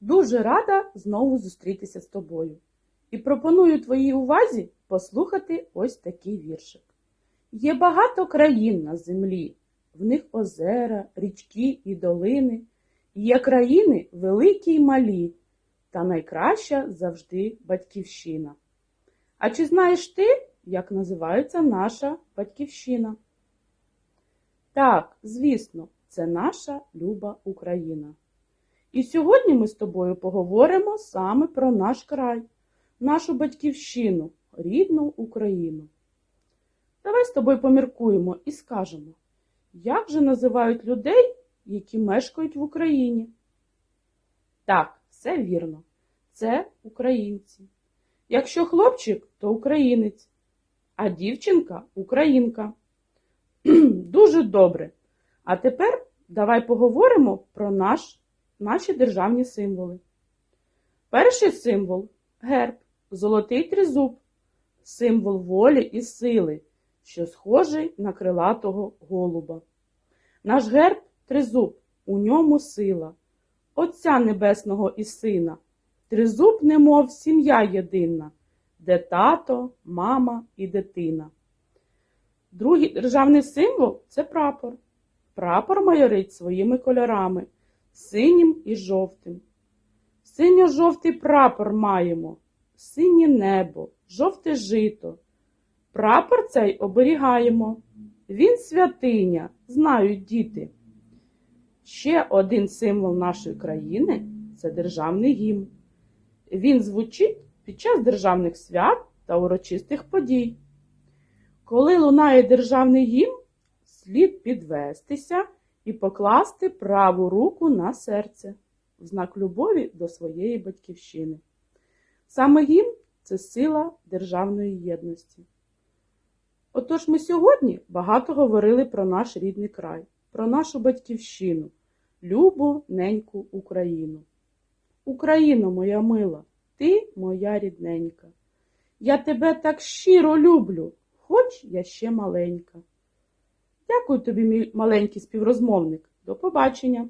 Дуже рада знову зустрітися з тобою. І пропоную твоїй увазі послухати ось такий віршик. Є багато країн на землі, в них озера, річки і долини. Є країни великі й малі, та найкраща завжди батьківщина. А чи знаєш ти, як називається наша батьківщина? Так, звісно, це наша люба Україна. І сьогодні ми з тобою поговоримо саме про наш край, нашу батьківщину, рідну Україну. Давай з тобою поміркуємо і скажемо, як же називають людей, які мешкають в Україні? Так, все вірно. Це українці. Якщо хлопчик, то українець, а дівчинка українка. Дуже добре. А тепер давай поговоримо про наш, наші державні символи. Перший символ герб, золотий тризуб, символ волі і сили, що схожий на крилатого голуба. Наш герб тризуб, у ньому сила, Отця Небесного і Сина, тризуб, немов сім'я єдина, де тато, мама і дитина. Другий державний символ це прапор. Прапор майорить своїми кольорами синім і жовтим. Синьо-жовтий прапор маємо, синє небо, жовте жито. Прапор цей оберігаємо. Він святиня, знають діти. Ще один символ нашої країни це державний гімн. Він звучить під час державних свят та урочистих подій. Коли лунає державний гімн, слід підвестися і покласти праву руку на серце в знак любові до своєї батьківщини. Саме гімн це сила державної єдності. Отож ми сьогодні багато говорили про наш рідний край, про нашу батьківщину, любу неньку Україну. Україно, моя мила, ти моя рідненька. Я тебе так щиро люблю, хоч я ще маленька. Дякую тобі, мій маленький співрозмовник. До побачення!